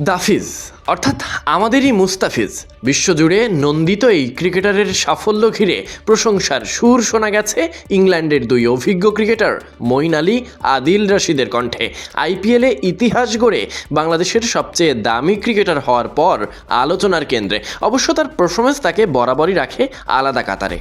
দাফিজ, অর্থাৎ আমাদেরই মুস্তাফিজ, বিশ্বজুড়ে নন্দিত এই ক্রিকেটারের সাফল্য ঘিরে প্রশংসার সুর শোনা গেছে ইংল্যান্ডের দুই অভিজ্ঞ ক্রিকেটার, মঈন আলী, আদিল রাশিদের কণ্ঠে। আইপিএলে ইতিহাস গড়ে বাংলাদেশের সবচেয়ে দামি ক্রিকেটার হওয়ার পর আলোচনার কেন্দ্রে। অবশ্য তার পারফরমেন্স তাকে বরাবরই রাখে আলাদা কাতারে।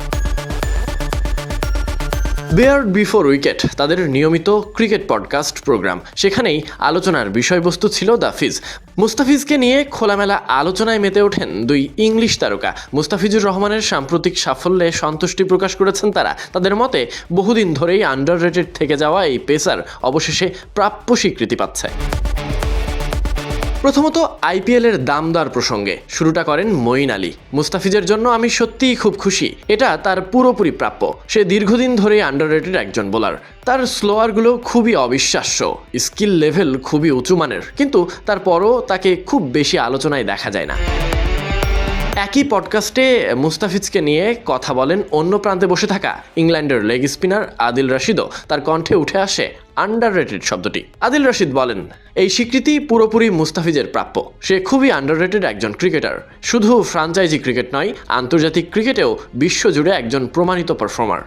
বেয়ার্ড বিফোর উইকেট তাদের নিয়মিত ক্রিকেট পডকাস্ট প্রোগ্রাম। সেখানেই আলোচনার বিষয়বস্তু ছিল দাফিজ মুস্তাফিজকে নিয়ে খোলামেলা আলোচনায় মেতে ওঠেন দুই ইংলিশ তারকা। মুস্তাফিজুর রহমানের সাম্প্রতিক সাফল্যে সন্তুষ্টি প্রকাশ করেছেন তারা। তাদের মতে, বহুদিন ধরেই আন্ডার থেকে যাওয়া এই পেসার অবশেষে প্রাপ্য স্বীকৃতি পাচ্ছে। প্রথমত আইপিএলের দাম দেওয়ার প্রসঙ্গে। শুরুটা করেন মঈন আলী। মুস্তাফিজের জন্য আমি সত্যিই খুব খুশি। এটা তার পুরোপুরি প্রাপ্য। সে দীর্ঘদিন ধরেই আন্ডাররেটেড একজন বোলার তার স্লোয়ারগুলো খুবই অবিশ্বাস্য। স্কিল লেভেল খুবই উঁচু মানের। কিন্তু তারপরও তাকে খুব বেশি আলোচনায় দেখা যায় না। একই পডকাস্টে মুস্তাফিজকে নিয়ে কথা বলেন অন্য প্রান্তে বসে থাকা ইংল্যান্ডের লেগ স্পিনার আদিল রশিদও। তার কণ্ঠে উঠে আসে আন্ডার শব্দটি। আদিল রশিদ বলেন, এই স্বীকৃতি পুরোপুরি মুস্তাফিজের প্রাপ্য। সে খুবই আন্ডার একজন ক্রিকেটার শুধু ফ্রাঞ্চাইজি ক্রিকেট নয়, আন্তর্জাতিক ক্রিকেটেও বিশ্বজুড়ে একজন প্রমাণিত পারফর্মার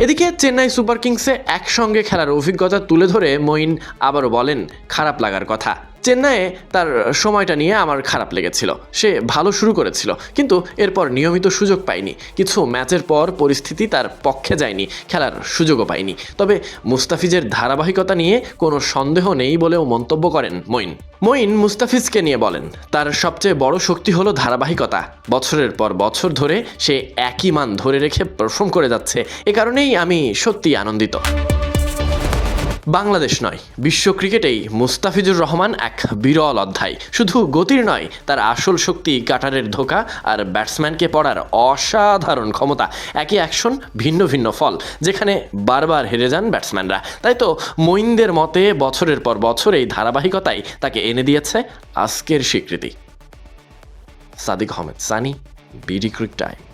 এদিকে চেন্নাই সুপার কিংসে একসঙ্গে খেলার অভিজ্ঞতা তুলে ধরে মঈন আবারও বলেন, খারাপ লাগার কথা। চেন্নাইয়ে তার সময়টা নিয়ে আমার খারাপ লেগেছিল। সে ভালো শুরু করেছিল, কিন্তু এরপর নিয়মিত সুযোগ পায়নি। কিছু ম্যাচের পর পরিস্থিতি তার পক্ষে যায়নি, খেলার সুযোগও পায়নি। তবে মুস্তাফিজের ধারাবাহিকতা নিয়ে কোনো সন্দেহ নেই বলেও মন্তব্য করেন মঈন। মঈন মুস্তাফিজকে নিয়ে বলেন, তার সবচেয়ে বড় শক্তি হলো ধারাবাহিকতা। বছরের পর বছর ধরে সে একই মান ধরে রেখে পারফর্ম করে যাচ্ছে। এ কারণেই আমি সত্যিই আনন্দিত। বাংলাদেশ নয়, বিশ্ব ক্রিকেটেই মুস্তাফিজুর রহমান এক বিরল অধ্যায়। শুধু গতির নয়, তার আসল শক্তি কাটারের ধোকা আর ব্যাটসম্যানকে পড়ার অসাধারণ ক্ষমতা। একই অ্যাকশন, ভিন্ন ভিন্ন ফল, যেখানে বারবার হেরে যান ব্যাটসম্যানরা। তাই তো মঈনদের মতে বছরের পর বছর এই ধারাবাহিকতাই তাকে এনে দিয়েছে আজকের স্বীকৃতি। Sadiq Ahmed, Sunny, BD cric time.